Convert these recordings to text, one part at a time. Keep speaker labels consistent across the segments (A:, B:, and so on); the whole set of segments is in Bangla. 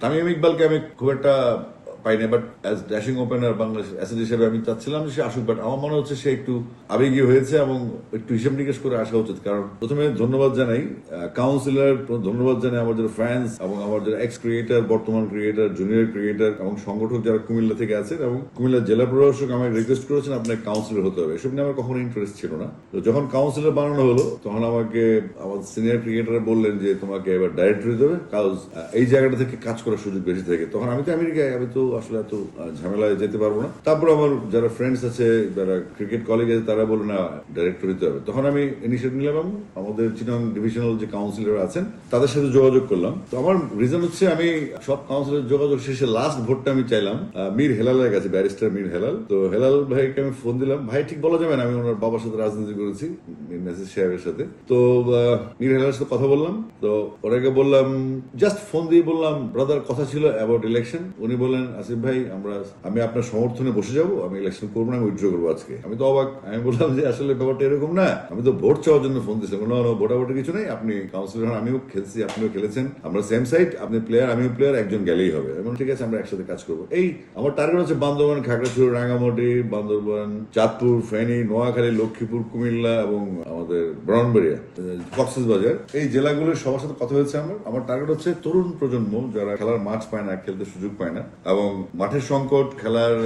A: তামিম ইকবালকে আমি খুব একটা পাইনি but as dashing opener Bangladesh asset হিসেবে আমি চাচ্ছিলাম সে আসুক বাট আমার মনে হচ্ছে সে একটু আবেগী হয়েছে এবং একটু হিসাব নিকেশ করে আসা উচিত। কারণ প্রথমে ধন্যবাদ জানাই কাউন্সিলর ধন্যবাদ জানাই আমার যারা ফ্যান্স এবং আমার এক্স ক্রিয়েটার বর্তমান ক্রিয়েটার জুনিয়র ক্রিয়েটার এবং সংগঠক যারা কুমিল্লা থেকে আছেন এবং কুমিল্লা জেলা প্রশাসক আমাকে রিকোয়েস্ট করেছেন আপনার কাউন্সিলর হতে হবে। এসব নিয়ে আমার কখনো ইন্টারেস্ট ছিল না। তো যখন কাউন্সিলর বানানো হলো, তখন আমাকে আমার সিনিয়র ক্রিকেটার বললেন যে, তোমাকে এবার ডাইরেক্টর হতে হবে। কাজ এই জায়গাটা থেকে কাজ করার সুযোগ বেশি থাকে। তখন আমি তো আমেরিকায়, আমি তো আসলে এত ঝামেলায় যেতে পারব না। তারপর আমার যারা ফ্রেন্ডস আছে, যারা ক্রিকেট কলেজ আছে, তারা বলল না ডাইরেক্টর হতে হবে। তখন আমি ইনিশিয়েটিভ নিলাম। আমাদের চিটং ডিভিশনাল যে কাউন্সিলর আছেন, তাদের সাথে যোগাযোগ করলাম। তো আমার রিজন হচ্ছে, আমি সব কাউন্সিলর যোগাযোগ শেষে লাস্ট ভোটটা আমি চাইলাম। মীর হেলালের কাছে ব্যারিস্টার মীর হেলাল। তো হেলাল ভাইকে আমি ফোন দিলাম। ভাই, ঠিক বলা যাবে না, আমি ওনার বাবার সাথে রাজনীতি করেছি মেসেজ সাহেবের সাথে। তো মীর হেলালের সাথে কথা বললাম। তো ওনাকে বললাম জাস্ট ফোন দিয়ে বললাম ব্রাদার কথা ছিল অ্যাবাউট ইলেকশন উনি বললেন আসিফ ভাই, আমরা, আমি আপনার সমর্থনে বসে যাব, আমি ইলেকশন করব না, আমি উইথড্র করব আজকে। আমি তো অবাক, আমি বললাম যে আসলে ব্যাপারটা এরকম না, আমি তো ভোট চাওয়ার জন্য ফোন দিয়েছিলাম। না না, ভোটাভোটি কিছু নেই, আপনি কাউন্সিলর হন, আমিও খেলছি, আপনিও খেলেছেন, আমরা সেম সাইড আপনি প্লেয়ার আমিও প্লেয়ার একজন গেলেই হবে। এবং ঠিক আছে, আমরা একসাথে কাজ করব। এই আমার টার্গেট হচ্ছে বান্দরবান, খাগড়াছড়ি, রাঙ্গামাটি, বান্দরবান, চাঁদপুর, ফেনী, নোয়াখালী, লক্ষ্মীপুর, কুমিল্লা এবং আমাদের ব্রাহ্মণবাড়িয়া, কক্সেস বাজার। এই জেলাগুলোর সবার সাথে কথা হয়েছে আমার। আমার টার্গেট হচ্ছে তরুণ প্রজন্ম যারা খেলার মাঠ পায় না, খেলতে সুযোগ পায় না এবং মাঠের সংকট, খেলার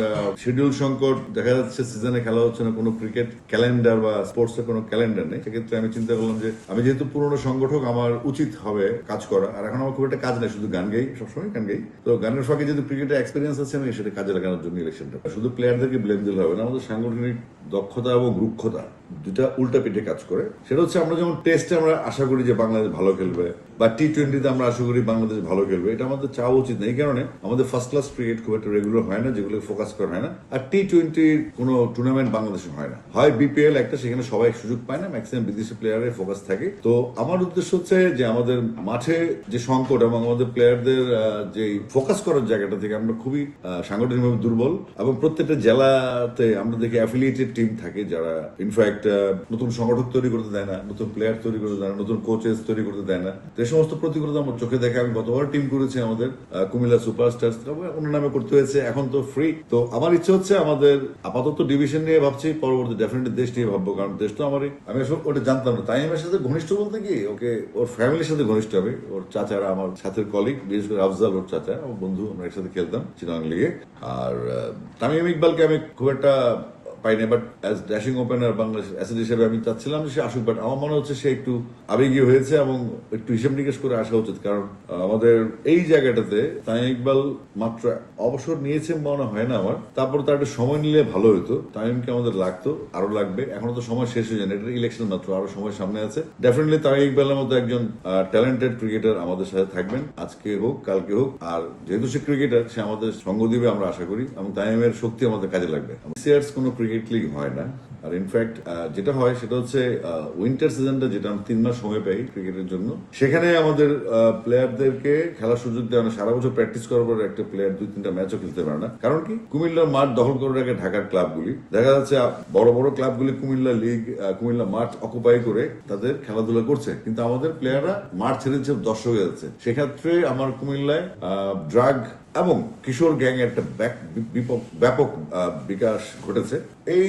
A: শিডিউল সংকট, দেখা যাচ্ছে সিজনে খেলা হচ্ছে না, কোনো ক্রিকেট ক্যালেন্ডার বা স্পোর্টস এর কোনো ক্যালেন্ডার নেই। সেক্ষেত্রে আমি চিন্তা করলাম যে, আমি যেহেতু পুরনো সংগঠক, আমার উচিত হবে কাজ করা। আর এখন আমার খুব একটা কাজ নেই, শুধু গান গাই, সবসময় গান গাই। তো গানের ফাঁকে যেহেতু ক্রিকেটের এক্সপিরিয়েন্স আছে, আমি সেটা কাজে লাগানোর জন্য ইলেকশনটা শুধু প্লেয়ারদেরকে ব্লেম দিলে হবে না, আমাদের সাংগঠনিক দক্ষতা এবং রুক্ষতা দুটা উল্টা পিঠে কাজ করে। সেটা হচ্ছে আমরা যেমন টেস্টে আমরা আশা করি যে বাংলাদেশ ভালো খেলবে বা টি টোয়েন্টিতে আমরা আশা করি বাংলাদেশ ভালো খেলবে। এটা আমাদের চাওয়া উচিত না। এই কারণে আমাদের ফার্স্ট ক্লাস ক্রিকেট খুব একটা রেগুলার হয় না যেগুলো ফোকাস করা হয় না। আর টি টোয়েন্টির কোনো টুর্নামেন্ট বাংলাদেশে হয় না। হয় বিপিএল একটা, সেখানে সবাই সুযোগ পায় না ম্যাক্সিমাম বিদেশি প্লেয়ারের ফোকাস থাকে। তো আমার উদ্দেশ্য হচ্ছে যে আমাদের মাঠে যে সংকট এবং আমাদের প্লেয়ারদের যে ফোকাস করার জায়গাটা থেকে আমরা খুবই সাংগঠনিকভাবে দুর্বল। এবং প্রত্যেকটা জেলাতে আমরা দেখি অ্যাফিলিয়েটেড টিম থাকে যারা ইনফ্যাক্ট নতুন সংগঠক তৈরি করতে দেয় না, নতুন প্লেয়ার তৈরি করতে দেয় না, নতুন কোচেস তৈরি করতে দেয় না। সমস্ত প্রতিকূলতা আমার চোখে দেখে। আমি গতবার টিম করেছি আমাদের কুমিল্লা সুপারস্টার্স অন্য নামে করতে হয়েছে, এখন তো ফ্রি তো আমার ইচ্ছে হচ্ছে আমাদের আপাতত ডিভিশন নিয়ে ভাবছি, পরবর্তী ডেফিনেটলি দেশ নিয়ে ভাববো, কারণ দেশ তো আমারই। আমি আসলে ওটা জানতাম না। তাইমের সাথে ঘনিষ্ঠ বলতে কি? ওকে, ওর ফ্যামিলির সাথে ঘনিষ্ঠ হবে ওর চাচারা আমার সাথের কলিগ বিশেষ করে আফজাল, ওর চাচা, আমার বন্ধু, আমরা একসাথে খেলতাম চিনাং লিগে আর তামিম ইকবালকে আমি খুব একটা পাইনি but as dashing opener Bangladesh asset হিসেবে আমি চাচ্ছিলাম সে আসুক বাট আমার মনে হচ্ছে সে একটু আবেগী হয়েছে এবং একটু হিসাব নিকেশ করে আসা উচিত। কারণ আমাদের এই জায়গাটাতে তামিম ইকবাল মাত্র অবসর নিয়েছে মনে হয় না আমার। তারপর তার একটু সময় নিলে ভালো হতো তামিমকে আমাদের লাগতো, আরও লাগবে। এখনও তো সময় শেষ হয়ে যায় এটা ইলেকশন মাত্র, আরও সময় সামনে আছে। ডেফিনেটলি তামিম ইকবালের মতো একজন ট্যালেন্টেড ক্রিকেটার আমাদের সাথে থাকবেন। আজকে হোক, কালকে হোক, আর যেহেতু সে ক্রিকেটার সে আমাদের সঙ্গ দিবে আমরা আশা করি, এবং তামিমের শক্তি আমাদের কাজে লাগবে। সিয়ার্স কোনো ক্রিকেট লিগ হয় না। আর ইনফ্যাক্ট যেটা হয় সেটা হচ্ছে উইন্টার সিজনটা যেটা আমরা তিন মাস সময় পাই ক্রিকেটের জন্য, সেখানে আমাদের প্লেয়ারদেরকে খেলার সুযোগ দেওয়া সারা বছর প্র্যাকটিস করার পর একটা প্লেয়ার দুই, তিনটা ম্যাচও খেলতে পারে না। কারণ কি? কুমিল্লার মাঠ দখল করে রাখে ঢাকার ক্লাবগুলি দেখা যাচ্ছে বড় বড় ক্লাবগুলি কুমিল্লা লিগ কুমিল্লা মাঠ অকুপাই করে তাদের খেলাধুলা করছে। কিন্তু আমাদের প্লেয়াররা মাঠ ছেড়ে দিচ্ছে দর্শক হয়ে যাচ্ছে। সেক্ষেত্রে আমার কুমিল্লায় ড্রাগ এবং কিশোর গ্যাং একটা ব্যাপক বিকাশ ঘটেছে। এই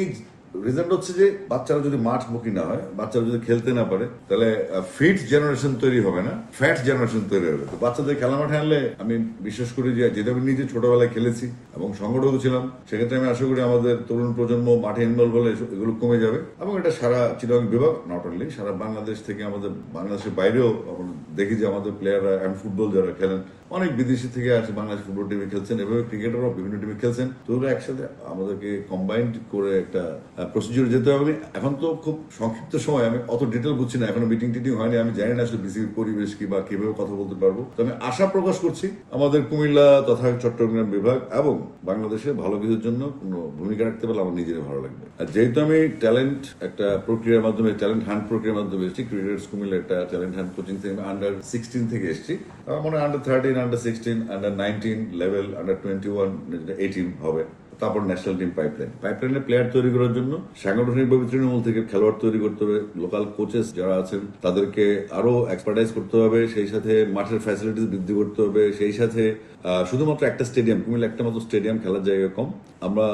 A: রিজনটা হচ্ছে যে বাচ্চারা যদি মাঠ মুখী না হয়, বাচ্চারা যদি খেলতে না পারে, তাহলে ফিট জেনারেশন তৈরি হবে না ফ্যাট জেনারেশন তৈরি হবে। তো বাচ্চাদের খেলা মাঠে আনলে, আমি বিশ্বাস করি যে, যেটা আমি নিজে ছোটবেলায় খেলেছি এবং সংগঠক ছিলাম, সেক্ষেত্রে আমি আশা করি আমাদের তরুণ প্রজন্ম মাঠে ইনভলভ হলে এগুলো কমে যাবে। এবং এটা সারা চিরং বিভাগ নট অনলি সারা বাংলাদেশ থেকে আমাদের, বাংলাদেশের বাইরেও দেখি যে আমাদের প্লেয়াররা এন্ড ফুটবল যারা খেলেন অনেক বিদেশি থেকে আসে, বাংলাদেশ ফুটবল টিমে খেলছেন, এভাবে ক্রিকেটারও বিভিন্ন টিমে খেলছেন। তো একসাথে আমাদেরকে কম্বাইন্ড করে একটা প্রসিডিউর যেতে হবে। এখন তো খুব সংক্ষিপ্ত সময়, আমি অত ডিটেল বুঝছি না, এখনও মিটিং টিটিং হয়নি, আমি জানি না আসলে বিসিবির পরিবেশ কি বা কীভাবে কথা বলতে পারব। তো আমি আশা প্রকাশ করছি, আমাদের কুমিল্লা তথা চট্টগ্রাম বিভাগ এবং বাংলাদেশে ভালো কিছুর জন্য কোনো ভূমিকা রাখতে পারলে আমার নিজের ভালো লাগবে। আর যেহেতু আমি ট্যালেন্ট একটা প্রক্রিয়ার মাধ্যমে ট্যালেন্ট হান্ট প্রক্রিয়ার মাধ্যমে এসেছি ক্রিকেটার্স কুমিল্লা একটা ট্যালেন্ট হান্ট কোচিং থেকে আন্ডার সিক্সটিন থেকে এসেছি। আমার মনে হয় under thirteen under sixteen under nineteen level under twenty one eighteen হবে। তারপর ন্যাশনাল টিম পাইপলাইন পাইপলাইনে প্লেয়ার তৈরি করার জন্য সাংগঠনিকভাবে তৃণমূল থেকে খেলোয়াড় তৈরি করতে হবে। লোকাল কোচেস যারা আছেন, তাদেরকে আরও এক্সপার্টাইজ করতে হবে। সেই সাথে মাঠের ফ্যাসিলিটিস বৃদ্ধি করতে হবে। সেই সাথে শুধুমাত্র একটা স্টেডিয়াম কুমিল্লা একটা মাত্র স্টেডিয়াম খেলার জায়গা কম। আমরা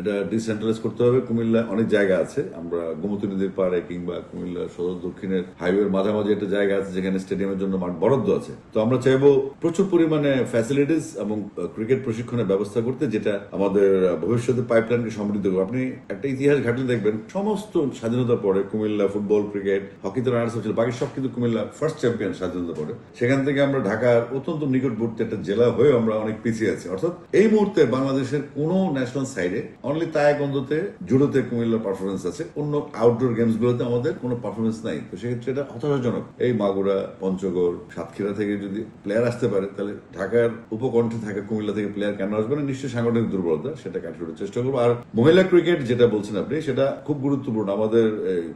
A: এটা ডিসেন্ট্রালাইজ করতে হবে। কুমিল্লা অনেক জায়গা আছে। আমরা গোমতী নদীর পাড়ে কিংবা কুমিল্লা সদর দক্ষিণের হাইওয়ের মাঝামাঝি একটা জায়গা আছে যেখানে স্টেডিয়ামের জন্য মাঠ বরাদ্দ আছে। তো আমরা চাইব প্রচুর পরিমাণে ফ্যাসিলিটিস এবং ক্রিকেট প্রশিক্ষণের ব্যবস্থা করতে, যেটা আমাদের ভবিষ্যতে পাইপলাইনকে সমৃদ্ধ করবে। আপনি একটা ইতিহাস ঘাটলে দেখবেন, সমস্ত স্বাধীনতা পরে কুমিল্লা ফুটবল ক্রিকেট হকিতে রানার্স ছিল, বাকি সব কিন্তু কুমিল্লা ফার্স্ট চ্যাম্পিয়ন স্বাধীনতা পরে। সেখান থেকে আমরা ঢাকার অত্যন্ত নিকটবর্তী একটা জেলা হয়ে আমরা অনেক পিছিয়ে আছি। অর্থাৎ এই মুহূর্তে বাংলাদেশের কোন ন্যাশনাল সাইডে অনলি তায়াগন্ধতে জুডোতে কুমিল্লার পারফরমেন্স আছে। অন্য আউটডোর গেমস গুলোতে আমাদের কোনো পারফরমেন্স নাই। তো সেক্ষেত্রে এটা হতাশাজনক। এই মাগুরা, পঞ্চগড়, সাতক্ষীরা থেকে যদি প্লেয়ার আসতে পারে, তাহলে ঢাকার উপকণ্ঠে থাকা কুমিল্লা থেকে প্লেয়ার কেন আসবে না? নিশ্চয়ই সাংগঠনিক দুর্বলতা, সেটা কাটিয়ে চেষ্টা করব। আর মহিলা ক্রিকেট যেটা বলছেন আপনি, সেটা খুব গুরুত্বপূর্ণ। আমাদের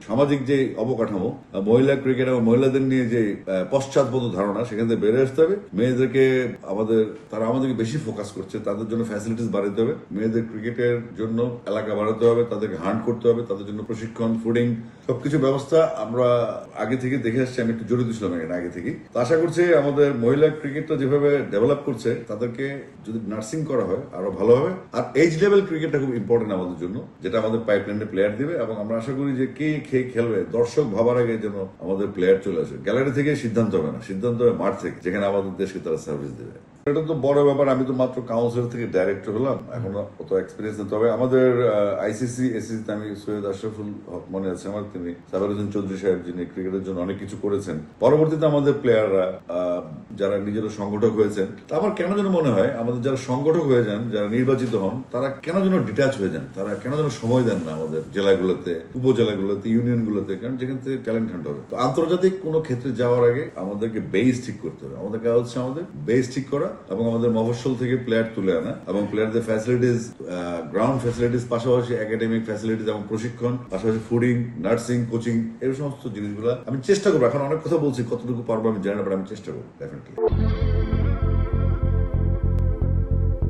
A: সামাজিক যে অবকাঠামো মহিলা ক্রিকেট এবং মহিলাদের নিয়ে যে পশ্চাৎপদ ধারণা, সেখান থেকে বেড়ে আসতে হবে। মেয়েদেরকে আমাদের, তারা আমাদেরকে বেশি ফোকাস করছে, তাদের জন্য ফ্যাসিলিটিস বাড়াতে হবে। মেয়েদের ক্রিকেটের জন্য এলাকা বাড়াতে হবে, তাদেরকে হান্ট করতে হবে, তাদের জন্য প্রশিক্ষণ ফুডিং সবকিছু ব্যবস্থা আমরা আগে থেকে দেখে আসছি, আমি একটু জড়িত ছিলাম এখানে আগে থেকে তো আশা করছি আমাদের মহিলা ক্রিকেটটা যেভাবে ডেভেলপ করছে, তাদেরকে যদি নার্সিং করা হয়, আরও ভালো হবে। আর এইজ লেভেল ক্রিকেটটা খুব ইম্পর্টেন্ট আমাদের জন্য, যেটা আমাদের পাইপলাইনে প্লেয়ার দিবে, এবং আমরা আশা করি যে কে খেয়ে খেলবে, দর্শক ভাবার আগে যেন আমাদের প্লেয়ার চলে আসে। গ্যালারি থেকে সিদ্ধান্ত হবে না, সিদ্ধান্ত হবে মাঠ থেকে, যেখানে আমাদের দেশকে তারা সার্ভিস দেবে। এটা তো বড় ব্যাপার, আমি তো মাত্র কাউন্সিল থেকে ডাইরেক্টর হলাম, এখন অত এক্সপিরিয়েন্স নেই। তবে আমাদের আইসিসি এসিসিতে আমি সৈয়দ আশরাফুল হক মনে আছে আমার, তিনি সাবের হোসেন চৌধুরী সাহেব, যিনি ক্রিকেটের জন্য অনেক কিছু করেছেন। পরবর্তীতে আমাদের প্লেয়াররা যারা নিজেরা সংগঠক হয়েছেন আমার কেন যেন মনে হয়, আমাদের যারা সংগঠক হয়ে যান, যারা নির্বাচিত হন, তারা কেন যেন ডিটাচ হয়ে যান? তারা কেন যেন সময় দেন না আমাদের জেলাগুলোতে, উপজেলাগুলোতে, ইউনিয়নগুলোতে, কারণ যেখান থেকে ট্যালেন্ট হান্ট হবে। তো আন্তর্জাতিক কোনো ক্ষেত্রে যাওয়ার আগে আমাদেরকে বেস ঠিক করতে হবে। আমাদের কাজ হচ্ছে আমাদের বেস ঠিক করা এবং আমাদের মফস্বল থেকে প্লেয়ার তুলে আনা এবং প্লেয়ারদের ফ্যাসিলিটিস গ্রাউন্ড ফ্যাসিলিটিস পাশাপাশি একাডেমিক ফ্যাসিলিটিস এবং প্রশিক্ষণ, পাশাপাশি ফুডিং নার্সিং কোচিং এই সমস্ত জিনিসগুলো আমি চেষ্টা করব। এখন অনেক কথা বলছি, কতটুকু পারব আমি জানি না বাট আমি চেষ্টা করব ডেফিনেটলি